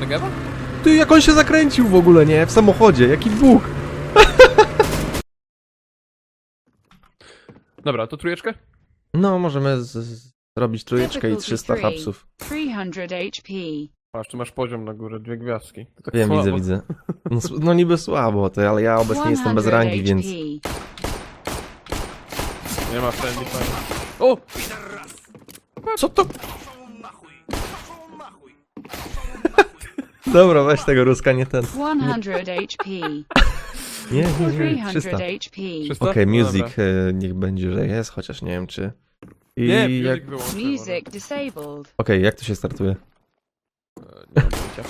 Negewa? Ty, jak on się zakręcił w ogóle, nie? W samochodzie, jaki bóg. Dobra, to trójeczkę? No, możemy z, z, zrobić trójeczkę i 300 Difficulty hapsów. 300 HP. Aż tu masz poziom na górę, dwie gwiazdki. To tak Wiem, słabo. widzę, widzę. No, s- no niby słabo, ty, ale ja obecnie jestem bez 100 rangi, więc... HP. Nie ma friendly fire. O! Co to? Dobra, weź tego ruska, nie ten. 100 HP. Nie, nie, nie, 300 300. Okej, HP. 300? music e, niech będzie, że jest, chociaż nie wiem czy... I Nie, jak... music Okej, wyłączę. Music disabled. jak to się startuje? może. E, Nie mam pojęcia.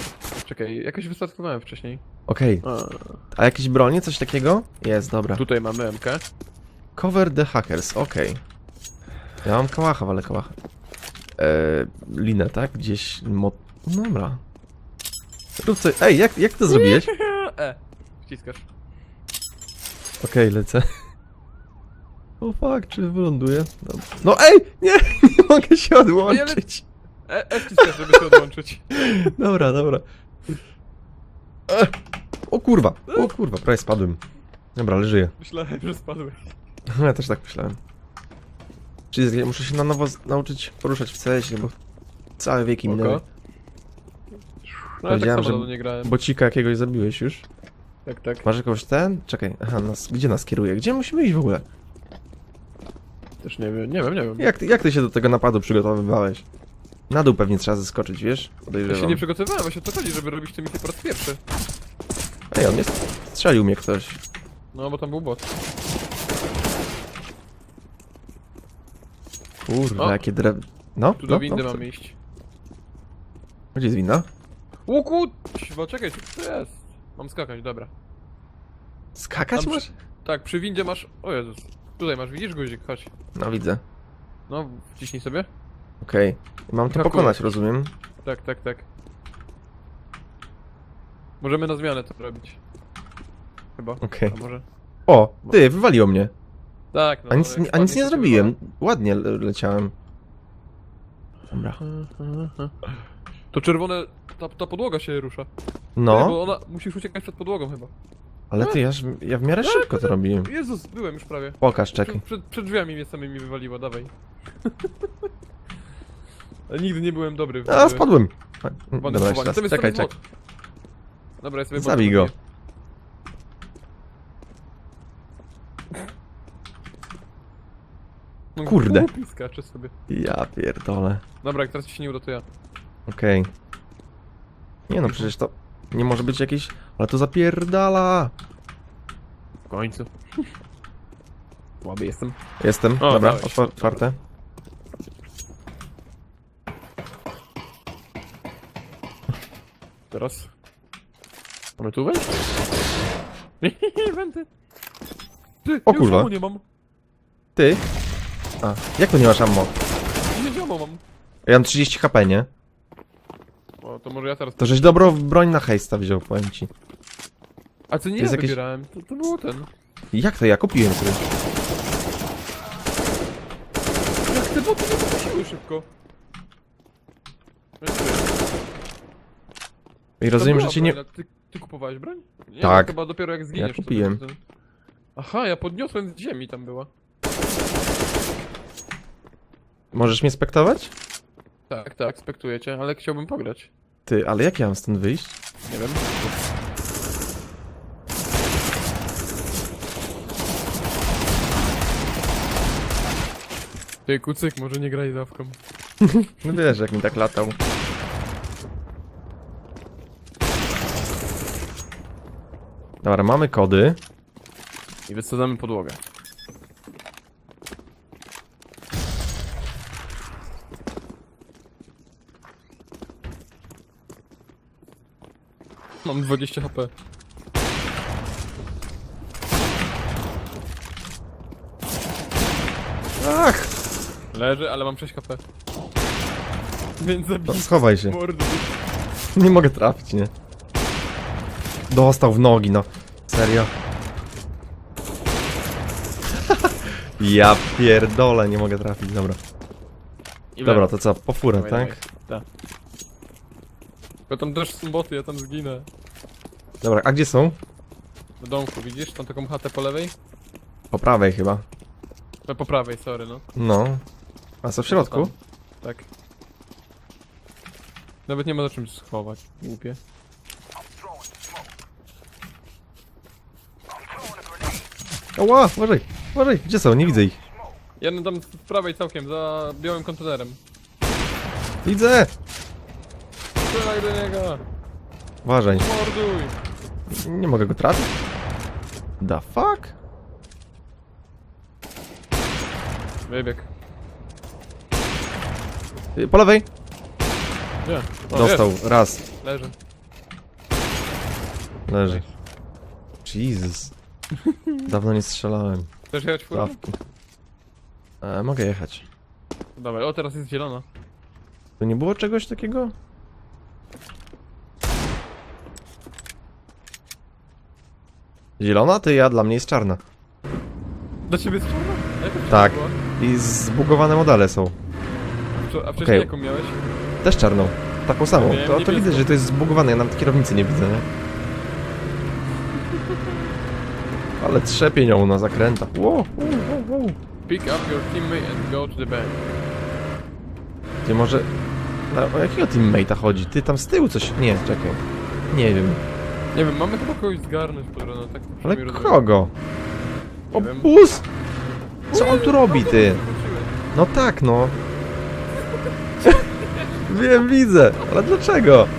Czekaj, jakoś wystartowałem wcześniej. Okej, A, a jakieś bronie, coś takiego? Jest, dobra. tutaj mamy MK. Cover the hackers, okej. Ja mam kałacha, ale kałacha. Eee, linę, tak? Gdzieś... Mo... no Dobra. Rób co... Ej, jak, jak to zrobiłeś? E, wciskasz. Okej, lecę. O fuck, czy wyląduję? Dobra. No ej! Nie! Nie mogę się odłączyć. E, e wciskasz, żeby się odłączyć. Dobra, dobra. Ech. O kurwa, o kurwa, prawie spadłem. Dobra, ale żyję. Myślałem, że spadłeś. Ja też tak myślałem. Czyli muszę się na nowo z- nauczyć poruszać w CS, bo całe wieki minęły. No ja tak Powiedziałem, samo że- dawno nie grałem. Bocika jakiegoś zabiłeś już. Tak, tak. Masz jakąś ten? Czekaj, aha, nas, gdzie nas kieruje? Gdzie musimy iść w ogóle? Też nie wiem, nie wiem, nie wiem. Jak ty, jak ty się do tego napadu przygotowywałeś? Na dł pewnie trzeba zeskoczyć, wiesz? Ja się Podejrzewam. nie przygotowywałem, właśnie o to chodzi, żeby robić to misję po raz pierwszy. Ej, on jest... Strzelił mnie ktoś. No, bo tam był bot. Kurwa, O. jakie drew... No, Tu no, do windy no, mamy iść. Gdzie jest winda? Łuku! Bo czekaj, co to jest? Mam skakać, dobra. Skakać Tam masz? Tak, przy windzie masz... O Jezus. Tutaj masz, widzisz guzik? Chodź. No widzę. No, wciśnij sobie. Okej. Mam to Hakuję. pokonać, rozumiem? Tak, tak, tak. Możemy na zmianę to robić. Chyba. Okej. A może? O, ty, wywaliło mnie. Tak, no. A nic, jak a nic spadnie, nie to się zrobiłem. Ładnie le leciałem. Dobra. wywala. To czerwone... Ta, ta podłoga się rusza. Nie, No, bo ona... Musisz uciekać przed podłogą chyba. ale ty, ja, ja w miarę szybko to robiłem. Jezus, byłem już prawie. Pokaż, czekaj. Przed, przed, przed drzwiami mnie samymi wywaliło, dawaj. Ale nigdy nie byłem dobry w A, spadłem. W Dobra, jeszcze raz. Czekaj, czekaj. Dobra, ja sobie Zabij go. No, Kurde. Skacze sobie. Ja pierdolę. Dobra, jak teraz ci się nie uda, to ja. Okej. Nie no, przecież to nie może być jakieś... Ale to zapierdala. W końcu. Słaby jestem. Jestem, O, dobra, dałeś. otwar- otwarte. Teraz. Mamy tu wejść? Wenty. Ty, O ja kurwa. Ammo nie mam. Ty? A, jak to nie masz ammo? 10 ammo mam. Ja mam 30 HP, nie? To może ja teraz... To żeś dobrą broń na hejsta wziął, powiem ci. A co nie jest ja jakieś- wybierałem? To, to było ten. Jak to ja kupiłem który? Jak te boty nie wypuściły szybko. Ja nie wiem. I To rozumiem, że była cię nie... broń, a Ty, ty kupowałeś broń? Nie, Tak. chyba dopiero jak zginiesz. to kupiłem. będzie ten- Aha, ja podniosłem z ziemi tam była. Możesz mnie spektować? Tak, tak, spektujecie, ale chciałbym pograć. Ty, ale jak ja mam stąd wyjść? Nie wiem. Ty, kucyk, może nie graj dawką. No wiesz, jak mi tak latał. Dobra, mamy kody. I wysadzamy podłogę. Mam 20 HP. Ach! Leży, ale mam 6 HP. Więc zabij schowaj się. mordy. Nie mogę trafić, nie? Dostał w nogi, no. Serio? ja pierdolę, nie mogę trafić, dobra. I Dobra, to co, po furę, tak? Tak. Bo tam też są boty, ja tam zginę. Dobra, a gdzie są? W domku, widzisz? Tam taką chatę po lewej? Po prawej chyba. No, po prawej, sorry, no. No. A co w środku? Tam. Tak. Nawet nie ma za czym schować. Głupie. Oła, uważaj, uważaj, gdzie są? Nie widzę ich. Jeden tam z prawej całkiem, za białym kontenerem. Widzę! Strzelaj do niego! Uważaj, Morduj! nie mogę go trafić. The fuck? Wybieg. Y, Po lewej. Nie. O, Dostał, Jest. raz. Leży. Leży. Jesus. Dawno nie strzelałem. Chcesz jechać furą? Dawki. E, mogę jechać. Dawaj, o teraz jest zielona. To nie było czegoś takiego? Zielona? To ja, dla mnie jest czarna. Do ciebie jest czarna? Jaka Tak. była? I zbugowane modele są. A wczo- A wcześniej Okej. jaką miałeś? Też czarną. Taką samą. Miałem To, to niebieską. widać, że to jest zbugowane. Ja nawet kierownicy nie widzę, nie? Ale trzepie nią na zakrętach. Wow, wow, wow, wow. Pick up your teammate and go to the bank. Gdzie może... Na, o jakiego teammate'a chodzi? Ty tam z tyłu coś... Nie, czekaj. Nie wiem. Nie wiem, mamy chyba kogoś zgarnąć pod rano, tak Ale przynajmniej rozumiem. kogo? O, Nie wiem. bus! Co on tu robi, ty? No tak, no. Wiem, widzę. Ale dlaczego?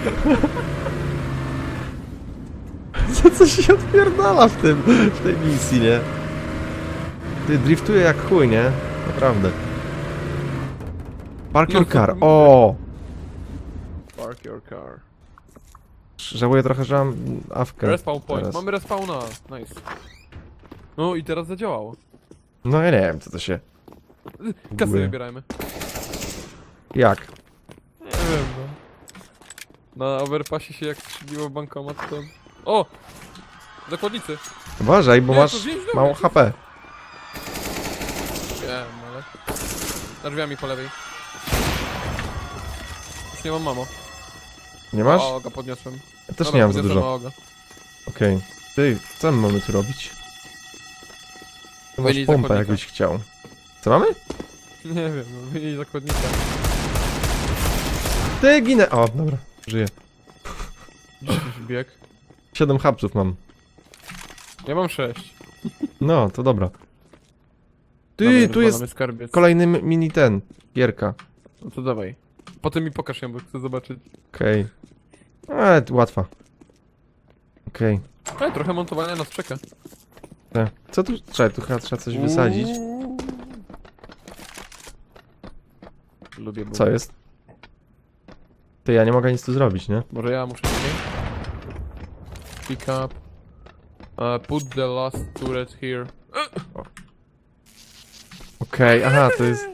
Co coś się odpierdala w tym, w tej misji, nie? Ty driftuje jak chuj, nie? Naprawdę. Park your No, car. to- O! Park your car. Żałuję trochę, że mam awkę. Respawn point. teraz. Mamy respawna. Nice. No i teraz zadziałało. No ja nie wiem, co to się... Kasy wybierajmy. Jak? Nie wiem, no. Na overpassie się jak strzeliło w bankomat to... O! Zakładnicy. Uważaj, bo Nie, masz to mało. HP. Wiem, ale... Za drzwiami po lewej. Już nie mam mamo. Nie masz? Oga podniosłem. Ja też Dobra, nie mam za podniosłem dużo. Oga. Okej. Ty, co my mamy tu robić? Ty masz pompę, zakładnika. jakbyś chciał. Co mamy? Nie wiem, no wyjść zakładnika. Ty, ginę! O, dobra, żyję. Bieg. Siedem hapsów mam. Ja mam sześć. No, to dobra. Ty, Dawaj, tu jest skarbiec. kolejny mini ten. Gierka. No to dawaj. Potem mi pokaż ją, bo chcę zobaczyć. Okej. Okay. łatwa. Okej. Ale trochę montowania nas czeka. Okay. Co tu? Czekaj, tu chyba trzeba coś wysadzić. Lubię Co jest? Ty, ja nie mogę nic tu zrobić, nie? Może ja muszę tutaj? Pick up. Uh, put the last turret here. Okej, aha, to jest...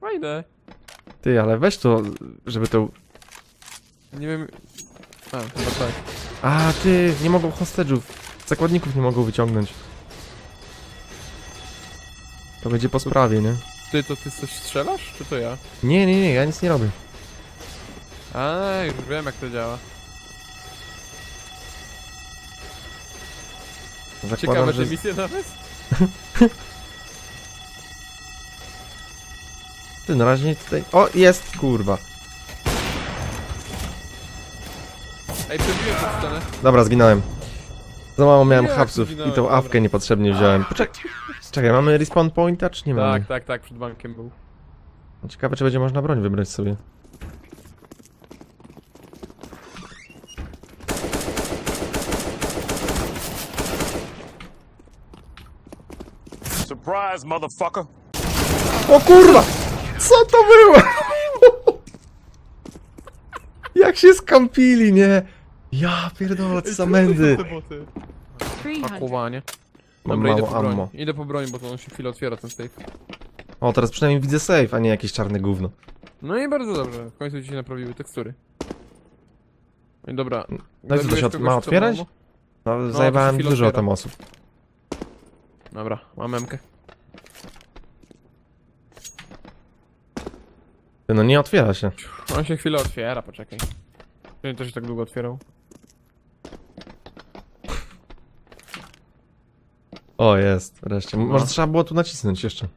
Fajne. Ty, ale weź to, żeby to... Nie wiem... A, chyba tak. A, ty, nie mogą hostage'ów. Zakładników nie mogą wyciągnąć. To będzie po sprawie, nie? Ty, to ty coś strzelasz? Czy to ja? Nie, nie, nie, ja nic nie robię. A, już wiem jak to działa. Zakładam, Ciekawe że... misje nawet? Ty, na razie tutaj... O, jest, kurwa. Ej, przebiłem tę scenę. Dobra, zginąłem. Za mało miałem Jak hapsów i tą Dobra. awkę niepotrzebnie wziąłem. Poczekaj, czekaj, mamy respawn pointa, czy nie mamy? Tak, tak, tak, przed bankiem był. Ciekawe, czy będzie można broń wybrać sobie. Surprise, motherfucker. O kurwa! Co to było? Jak się skampili, nie? Ja pierdolę, co za mędy. Te boty. 300. Pakowanie. Mam Dobra, idę mało po broń. ammo. Idę po broń, bo to on się chwilę otwiera ten safe. O, teraz przynajmniej widzę safe, a nie jakieś czarne gówno. No i bardzo dobrze, w końcu ci się naprawiły tekstury. No i dobra. No i co, to się od- kogoś, ma kto otwierać? ammo? No, to zajebałem chwilę dużo otwiera. tam osób. Dobra, mam memkę. Ty, no nie otwiera się. On się chwilę otwiera, poczekaj. Nie, to się tak długo otwierał. O, jest, wreszcie. M- Może trzeba było tu nacisnąć jeszcze.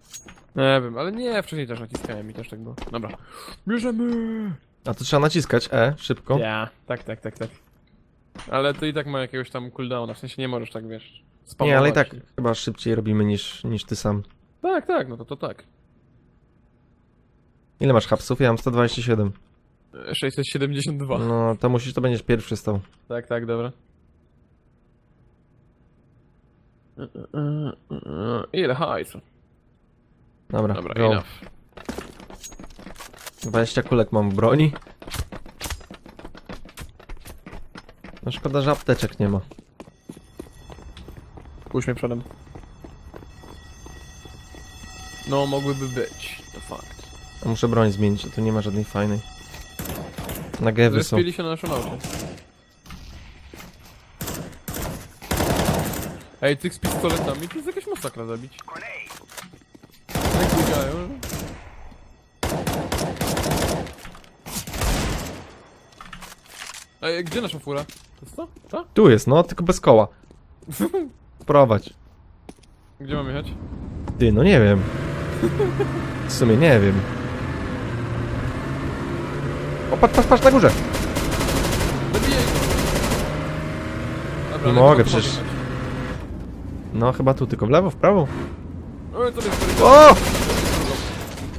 Nie wiem, ale nie, wcześniej też naciskałem i też tak było. Dobra. Bierzemy! A to trzeba naciskać E, szybko. Ja, tak, tak, tak, tak. Ale to i tak ma jakiegoś tam cooldowna, w sensie nie możesz tak, wiesz, Nie, ale i spamować. tak chyba szybciej robimy niż, niż ty sam. Tak, tak, no to to tak. Ile masz hapsów? Ja mam 127. E, 672. No, to musisz, to będziesz pierwszy stał. Tak, tak, dobra. Ile hajsu? Dobra, Dobra, go. enough. 20 kulek mam w broni. No szkoda, że apteczek nie ma. Puść mnie przodem. No, mogłyby być, to fakt. A muszę broń zmienić, a tu nie ma żadnej fajnej. Na gewy są. Zrespili się na aucie. Ej, tych z pistoletami to jest jakaś masakra zabić. Jak biegają? Ej, gdzie nasza fura? To jest to? Tu jest, no, tylko bez koła. Prowadź. Gdzie mamy jechać? Ty, no nie wiem. W sumie nie wiem. O, patrz, patrz, patrz na górze. Zabijaj go! Dobra, Nie ale mogę chyba tu przecież. jechać. No, chyba tu, tylko w lewo, w prawo. Jest O!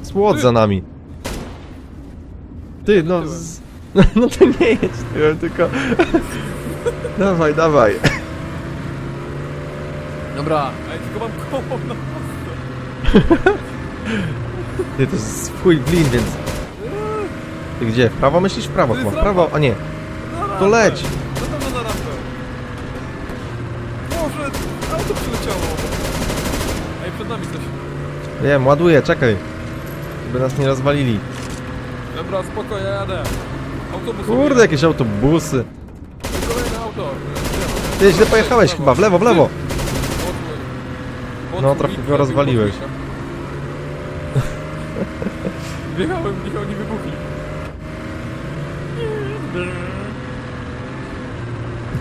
Słod za nami. Ty, no... Z... No to nie jest tyłem, tylko... dawaj, dawaj. Dobra, ej, tylko mam koło na. Ty, to jest swój blin, więc... Ty gdzie? W prawo myślisz? W prawo chyba. W prawo, a nie. To leć. No to na rampę. Boże, auto przyleciało. Ej, przed nami coś. Wiem, ładuję, czekaj. Żeby nas nie rozwalili. Dobra, spoko, ja jadę. Autobus. Kurde, jakieś autobusy. Kolejne auto. Ty źle pojechałeś chyba, w lewo, w lewo. No, trochę go rozwaliłeś. Wjechałem w nich, oni wybuchli.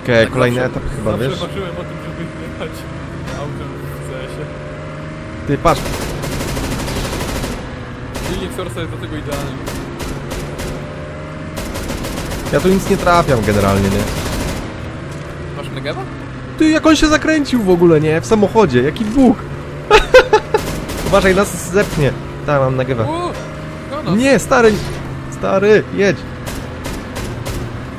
Okej, Tak kolejny zawsze- etap chyba, zawsze wiesz? marzyłem o tym, żeby jechać autem w CS-ie. Ty, patrz. Silnik Forza jest do tego idealny. Ja tu nic nie trafiam generalnie, nie? Masz Negewa? Ty, jak on się zakręcił w ogóle, nie? W samochodzie, jaki bóg. Uważaj, nas zepnie. Tak, mam! Gana. Nie, stary, stary, jedź.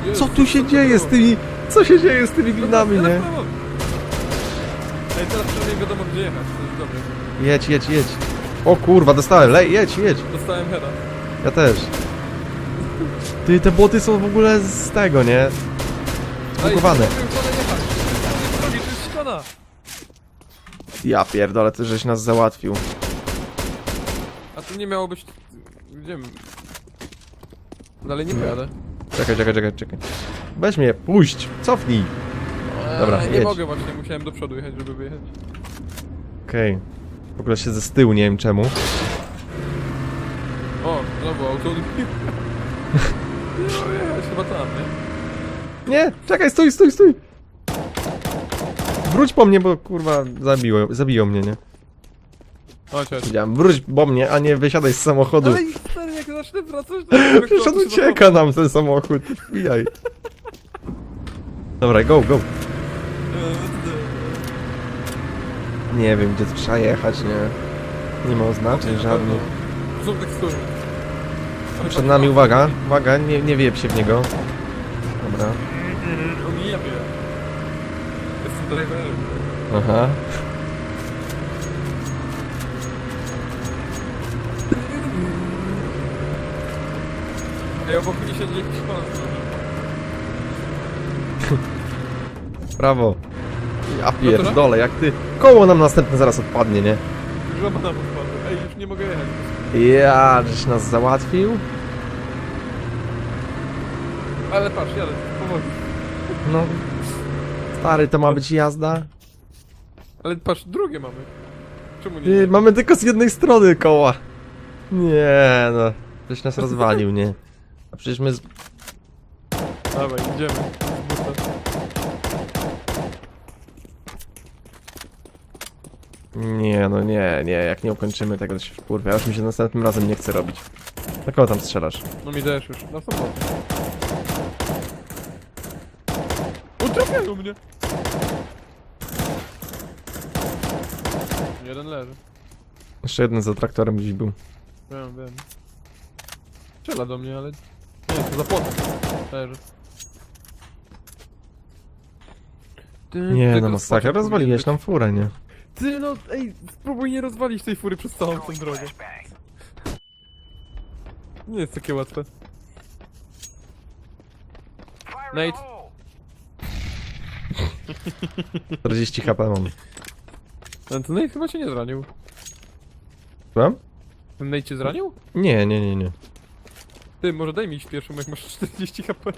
Jezu, Co tu się dzieje z tymi, co się dzieje z tymi glinami, Dobra, nie? Ej, teraz przynajmniej wiadomo gdzie jechać, to jest dobre. Jedź, jedź, jedź. O kurwa, dostałem, lej, jedź, jedź. Dostałem heada. Ja też. Ty, te boty są w ogóle z tego, nie? Ściana. Ja pierdolę, ty żeś nas załatwił. A tu nie miało być... Gdzie... Dalej nie pojadę. Czekaj, czekaj, czekaj, czekaj. Weź mnie, puść, cofnij. Dobra, Eee, nie jedź. mogę właśnie, musiałem do przodu jechać, żeby wyjechać. Okej. W ogóle siedzę z tyłu, nie wiem czemu. O, znowu auto. Mogę jechać, chyba tam, nie? Nie, czekaj, stój, stój, stój. Wróć po mnie, bo kurwa zabiło, zabiją mnie, nie? Chodź, chodź. Powiedziałem, wróć po mnie, a nie wysiadaj z samochodu. Ale stary, jak zacznę wracać, to... Przecież on ucieka nam ten samochód, wbijaj. Dobra, go, go. Nie wiem, gdzie trzeba jechać, nie. Nie ma oznaczeń żadnych. Przed nami, uwaga, uwaga, nie, nie wiep się w niego. Dobra, On nie wie. Jestem driverem. aha. Ej, obok mnie siedzi jakiś pan. Prawo. Ja pierdolę, jak ty... Koło nam następne zaraz odpadnie, nie? Żaba nam odpadła. Ej, już nie mogę jechać. Ja, żeś nas załatwił? Ale patrz, jadę, powoli. No. Stary, to ma być jazda? Ale patrz, drugie mamy. Czemu nie? Ty, mamy tylko z jednej strony koła. Nie, no. Żeś nas rozwalił, nie? A przecież my z... Dawaj, idziemy. Nie, no nie, nie, jak nie ukończymy tego, to się wkurwia. Już mi się następnym razem nie chce robić. Na kogo tam strzelasz? No mi też już, na samolot. Utrafiają mnie! Jeden leży. Jeszcze jeden za traktorem gdzieś był. Wiem, wiem. Strzela do mnie, ale... Nie, to za płotem. Leży. Ty, Nie, no masakra, spociąg rozwaliłeś nam furę, nie? Ty, no, ej, spróbuj nie rozwalić tej fury przez całą tą drogę. Nie jest takie łatwe. Nate, 40 HP mam. ten Nate chyba cię nie zranił. Mam? Ten Nate cię zranił? Nie, nie, nie, nie. Ty, może daj mi iść pierwszą, jak masz 40 HP.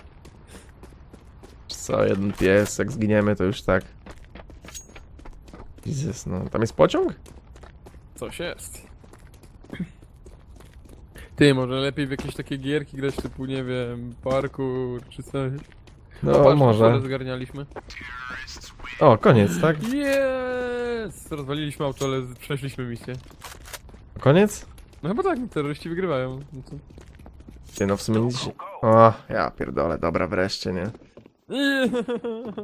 Co, jeden pies, jak zginiemy, to już tak. Jezus, no. Tam jest pociąg? Coś jest. Ty, może lepiej w jakieś takie gierki grać typu, nie wiem, parkour czy coś. No, O, patrz, może. Zgarnialiśmy. O, koniec, tak? Jest! Rozwaliliśmy auto, ale przeszliśmy misję. Koniec? No chyba tak, terroryści wygrywają. No to... Ty, no w sumie nic się... O, ja pierdolę, dobra, wreszcie, nie?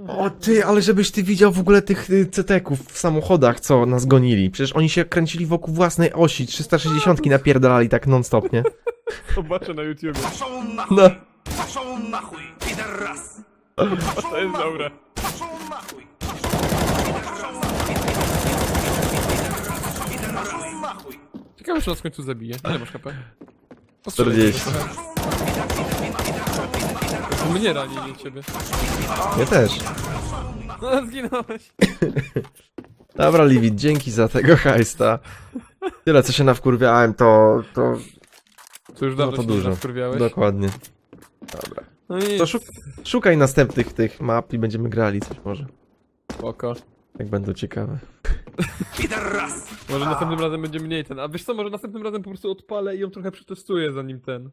O ty, ale żebyś ty widział w ogóle tych y, ceteków w samochodach, co nas gonili. Przecież oni się kręcili wokół własnej osi, 360 napierdalali tak non-stop, nie? Zobaczę na YouTubie. Пошел нахуй! No. Пошел нахуй, пидорас! To jest dobre. Пошел нахуй! Пошел нахуй! Ciekawe, czy nas w końcu zabije. Ile masz HP? 40. To mnie rani, nie ciebie. Ja też. No, zginąłeś. Dobra, Liwit, dzięki za tego hajsta. Tyle, co się nawkurwiałem, to... to... To już No dawno to się dużo. nie wkurwiałeś. Dokładnie. Dobra. No i To szuk szukaj następnych tych map i będziemy grali coś może. spoko. Jak będą ciekawe. Pideras! Może następnym razem będzie mniej ten. A wiesz co, może następnym razem po prostu odpalę i ją trochę przetestuję zanim ten.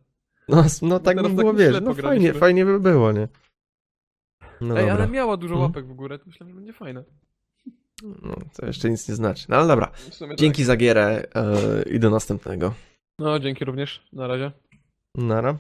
No, no tak by tak było, tak wiesz, no fajnie, fajnie by było, nie? No Ej, ale miała dużo mhm. łapek w górę, to myślę, że będzie fajne. no, to jeszcze nic nie znaczy. No ale dobra, tak. dzięki za gierę e, i do następnego. No, dzięki również. Na razie. Nara.